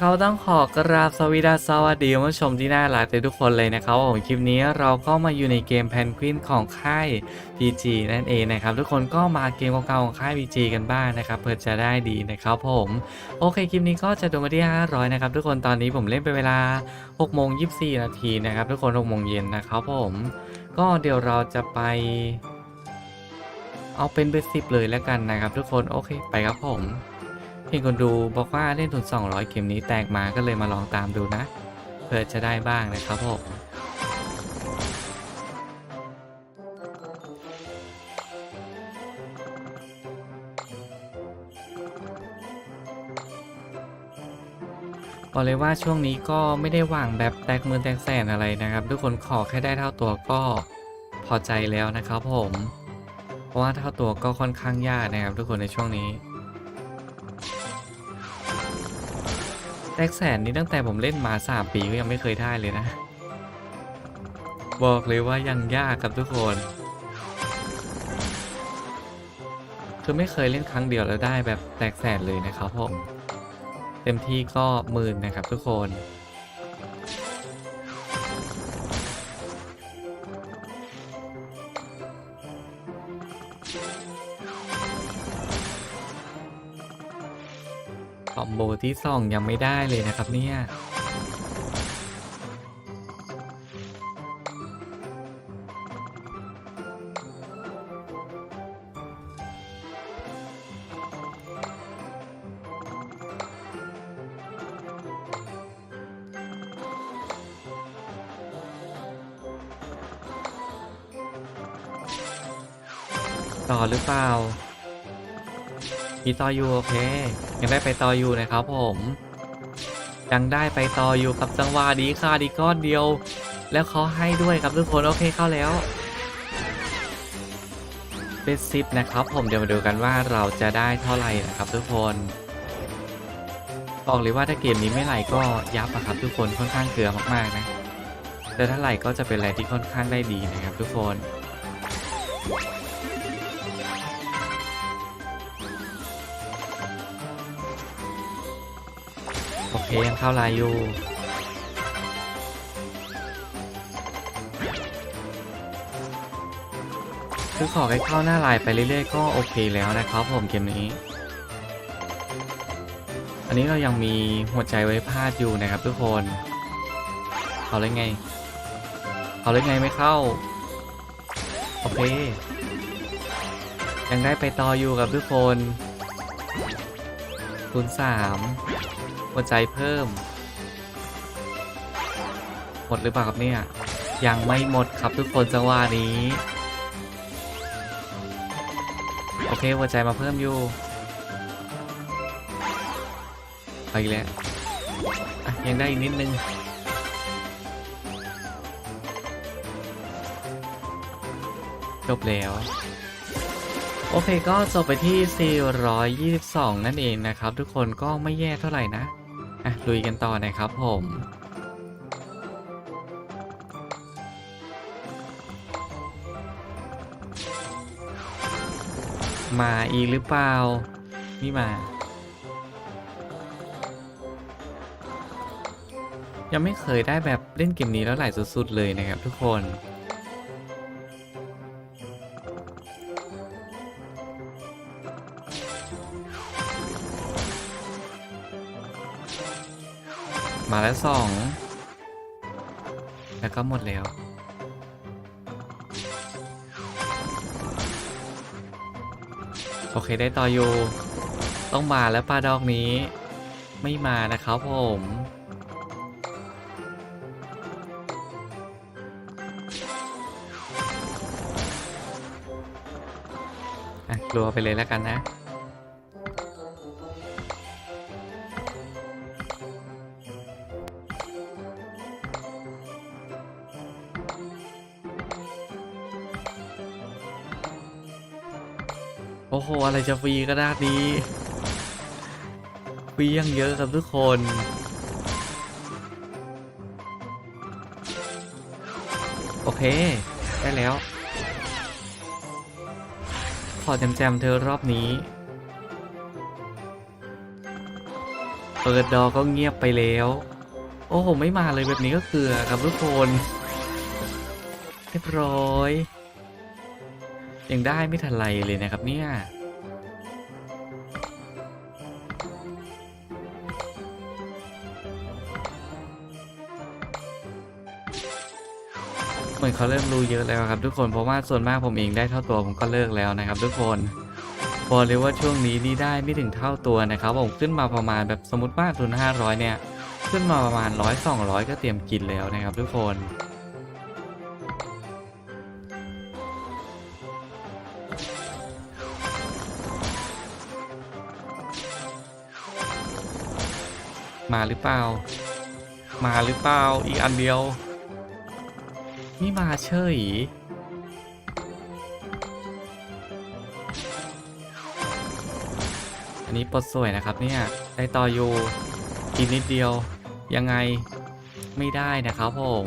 เขาต้องขอกราบสวีดัสวัสดีผู้ชมที่น่ารักทุกคนเลยนะครับผมคลิปนี้เราก็มาอยู่ในเกมแพนกวินของค่าย PG นั่นเองนะครับทุกคนก็มาเกมเก่าๆของค่าย PG กันบ้างนะครับเพื่อจะได้ดีนะครับผมโอเคคลิปนี้ก็จะดูมาที่ 500 นะครับทุกคนตอนนี้ผมเล่นไปเวลา6โมง24 นาทีนะครับทุกคน6โมงเย็นนะครับผมก็เดี๋ยวเราจะไป เอาเป็นเบอร์สิบเลยแล้วกันนะครับทุกคนโอเคไปครับผม เห็นคนดูบอกว่าเล่นทุน200เกมนี้แตกมาก็เลยมาลองตามดูนะ เพื่อจะได้บ้างนะครับผมบอกเลยว่าช่วงนี้ก็ไม่ได้หวังแบบแตกมือแตกแสนอะไรนะครับ ทุกคนขอแค่ได้เท่าตัวก็พอใจแล้วนะครับผม เพราะว่าเท่าตัวก็ค่อนข้างยากนะครับทุกคนในช่วงนี้ แตกแสนนี้ตั้งแต่ผมเล่นมา 3 ปีก็ยังไม่เคยได้เลยนะ บอกเลยว่ายังยากครับทุกคน คือไม่เคยเล่นครั้งเดียวแล้วได้แบบแตกแสนเลยนะครับผม เต็มที่ก็หมื่นนะครับทุกคน โบที่สองยังไม่ได้เลยนะครับเนี่ยต่อหรือเปล่า มีต่ออยู่โอเค ยังได้ไปต่ออยู่นะครับผมยังได้ไปต่ออยู่กับจังหวะดีค่ะดีก้อนเดียว แล้วเขาให้ด้วยครับทุกคนโอเคเข้าแล้วเป็นซิปนะครับผมเดี๋ยวมาดูกันว่าเราจะได้เท่าไหร่นะครับทุกคนบอกเลยว่าถ้าเกมนี้ไม่ไหลก็ยับอะครับทุกคนค่อนข้างเกลือมากๆนะแต่ถ้าไหลก็จะเป็นอะไรที่ค่อนข้างได้ดีนะครับทุกคน ยังเข้าลายอยู่คือขอให้เข้าหน้าลายไปเรื่อยๆ ก็โอเคแล้วนะครับผมเกมนี้ อันนี้เรายังมีหัวใจไว้พาดอยู่นะครับทุกคนเอาเลยไง เอาเลยไงไม่เข้า โอเค ยังได้ไปต่ออยู่กับทุกคนคูณสาม หัวใจเพิ่ม หมดหรือเปล่าครับเนี่ย ยังไม่หมดครับทุกคนจังหวะนี้ โอเคหัวใจมาเพิ่มอยู่ไปแล้วอะยังได้อีกนิดนึงจบแล้ว โอเคก็จบไปที่ 422 นั่นเองนะครับ ทุกคนก็ไม่แย่เท่าไหร่นะ อะลุยกันต่อนะครับผมมาอีหรือเปล่านี่มา ยังไม่เคยได้แบบเล่นเกมนี้แล้วไหลสุดๆเลยนะครับทุกคน มาแล้วสองแล้วก็หมดแล้ว โอเคได้ต่ออยู่ ต้องมาแล้วปลาดอกนี้ ไม่มานะครับผมอะกลัวไปเลยแล้วกันนะ โอ้โห อะไรจะฟรีก็ได้ดีฟรียังเยอะครับทุกคนโอเค ได้แล้ว ขอแจมๆเธอรอบนี้ เปิดดอก็เงียบไปแล้ว โอ้โห ไม่มาเลยแบบนี้ก็เกลือครับทุกคน เรียบร้อย ยังได้ไม่ทันไรเลยนะครับเนี่ยเหมือนเขาเริ่มรู้เยอะแล้วครับทุกคนเพราะว่าส่วนมากผมเองได้เท่าตัวผมก็เลิกแล้วนะครับ ทุกคนบอกเลยว่าช่วงนี้นี่ได้ไม่ถึงเท่าตัวนะครับผมขึ้นมาประมาณแบบสมมติว่าทุน500 เนี่ย ขึ้นมาประมาณ 100 200 ก็เตรียมกินแล้วนะครับ ทุกคน มาหรือเปล่า มาหรือเปล่า อีกอันเดียว นี่มาเฉยอันนี้ปลดสวยนะครับเนี่ย ได้ต่ออยู่อีกนิดเดียว ยังไงไม่ได้นะครับผม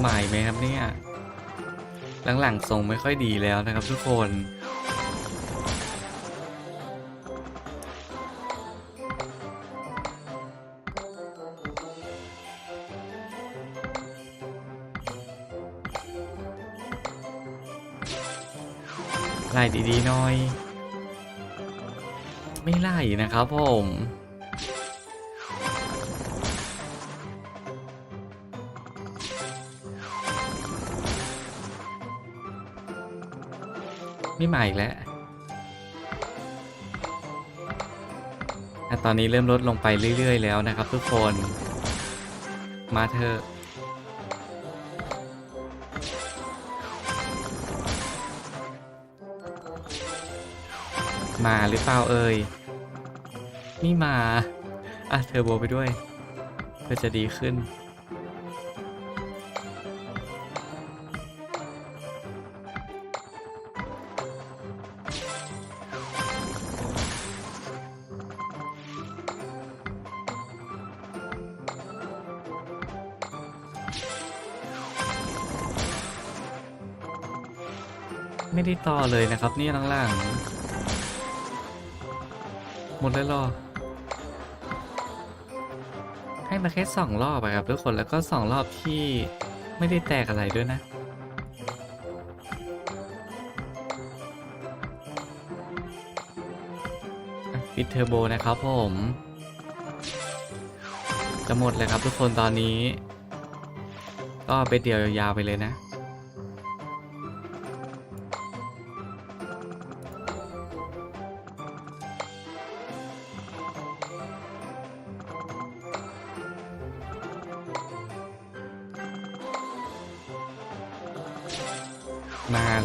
สมัยไหมครับเนี่ยหลังๆทรงไม่ค่อยดีแล้วนะครับทุกคนไล่ดีๆหน่อย ไม่ไล่นะครับผม ไม่มาอีกแล้วอ่ตอนนี้เริ่มลดลงไปเรื่อย ๆ แล้วนะครับ ทุกคน มาเถอะมาหรือเปล่าเอ่ยไม่มา อะเทอร์โบไปด้วย เพื่อจะดีขึ้น ไม่ได้ต่อเลยนะครับ นี่ล่างๆ หมดแล้วรอ ให้มาแค่สองรอบอะครับทุกคนแล้วก็สองรอบที่ไม่ได้แตกอะไรด้วยนะอะปิดเทอร์โบนะครับผม จะหมดเลยครับทุกคนตอนนี้ ก็ไปเดียวยาวๆไปเลยนะ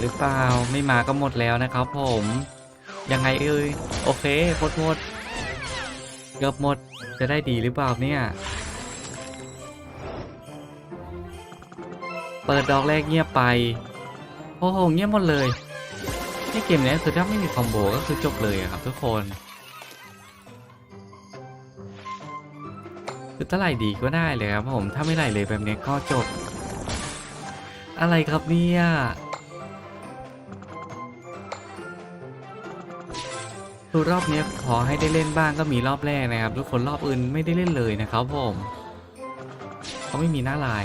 หรือเปล่า ไม่มาก็หมดแล้วนะครับผม ยังไงเอ่ยโอเคหมดหมด เกือบหมด จะได้ดีหรือเปล่าเนี่ย เปิดดอกแรกเงียบไป โอ้โห เงียบหมดเลยในเกมนี้คือถ้าไม่มีคอมโบก็คือจบเลยครับทุกคน คือถ้าไหลดีก็ได้เลยครับผม ถ้าไม่ไหลเลยแบบนี้ก็จบอะไรครับเนี่ย คือรอบนี้ขอให้ได้เล่นบ้างก็มีรอบแรกนะครับ ทุกคนรอบอื่นไม่ได้เล่นเลยนะครับผมเขาไม่มีหน้าลาย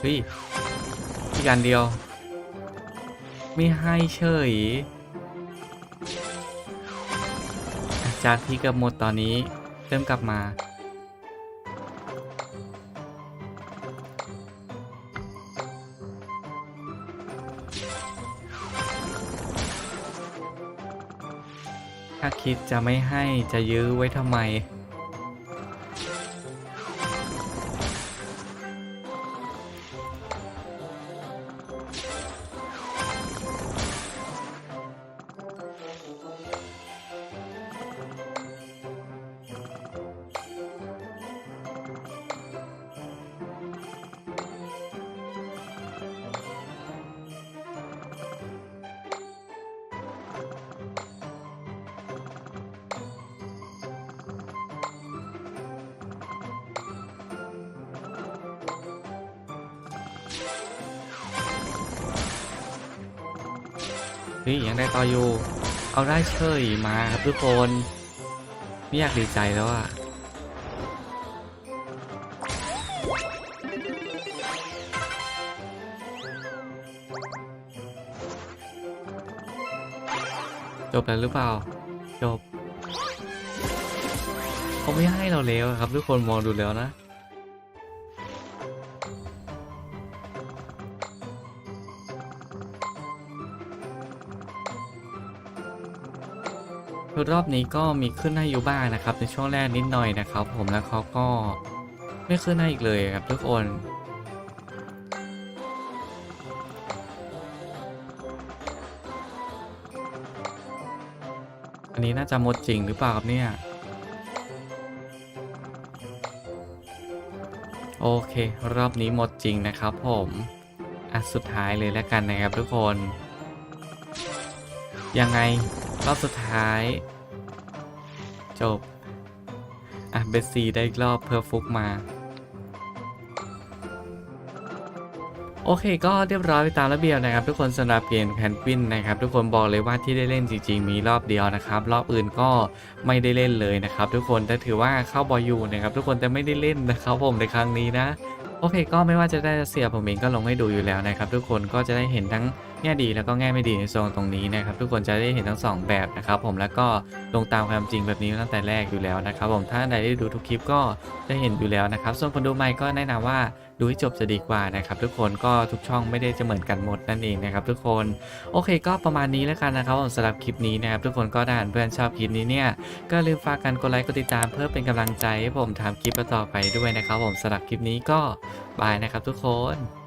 เฮ้ยอีกอันเดียว ไม่ให้เฉยจากที่กือบหมดตอนนี้เริ่มกลับมา ถ้าคิดจะไม่ให้จะยื้อไว้ทำไม เฮ้ยยังได้ต่ออยู่ เอาได้เฉยมาครับทุกคนไม่อยากดีใจแล้วอะจบแล้วหรือเปล่า จบเขาไม่ให้เราแล้วครับ ทุกคนมองดูแล้วนะ รอบนี้ก็มีขึ้นให้อยู่บ้างนะครับ ในช่วงแรกนิดหน่อยนะครับ ผมแล้วเขาก็ไม่ขึ้นให้อีกเลยครับทุกคนอันนี้น่าจะหมดจริงหรือเปล่าครับเนี่ย โอเค รอบนี้หมดจริงนะครับผมอะสุดท้ายเลยแล้วกันนะครับทุกคน ยังไง รอบสุดท้าย จบ อะเบสซีได้อีกรอบเพื่อฟุกมา โอเคก็เรียบร้อยไปตามระเบียบนะครับ ทุกคนสำหรับเกมแพนกวินนะครับ ทุกคนบอกเลยว่าที่ได้เล่นจริง ๆ มีรอบเดียวนะครับ รอบอื่นก็ไม่ได้เล่นเลยนะครับ ทุกคนแต่ถือว่าเข้าบอยอยู่นะครับ ทุกคนแต่ไม่ได้เล่นนะครับผมในครั้งนี้นะ โอเคก็ไม่ว่าจะได้เสียผมเองก็ลงให้ดูอยู่แล้วนะครับ ทุกคนก็จะได้เห็นทั้งแง่ดีแล้วก็แง่ไม่ดีในโซนตรงนี้นะครับ ทุกคนจะได้เห็นทั้งสองแบบนะครับ ผมแล้วก็ลงตามความจริงแบบนี้ตั้งแต่แรกอยู่แล้วนะครับ ผมถ้าใครได้ดูทุกคลิปก็จะเห็นอยู่แล้วนะครับ ส่วนคนดูใหม่ก็แนะนำว่า ดูให้จบจะดีกว่านะครับทุกคนก็ทุกช่องไม่ได้จะเหมือนกันหมดนั่นเองนะครับทุกคนโอเคก็ประมาณนี้แล้วกันนะครับสำหรับคลิปนี้นะครับทุกคนก็ถ้าเพื่อนชอบคลิปนี้เนี่ยก็ลืมฝากกันกดไลค์กดติดตามเพื่อเป็นกำลังใจให้ผมทำคลิปต่อไปด้วยนะครับผมสำหรับคลิปนี้ก็บายนะครับทุกคน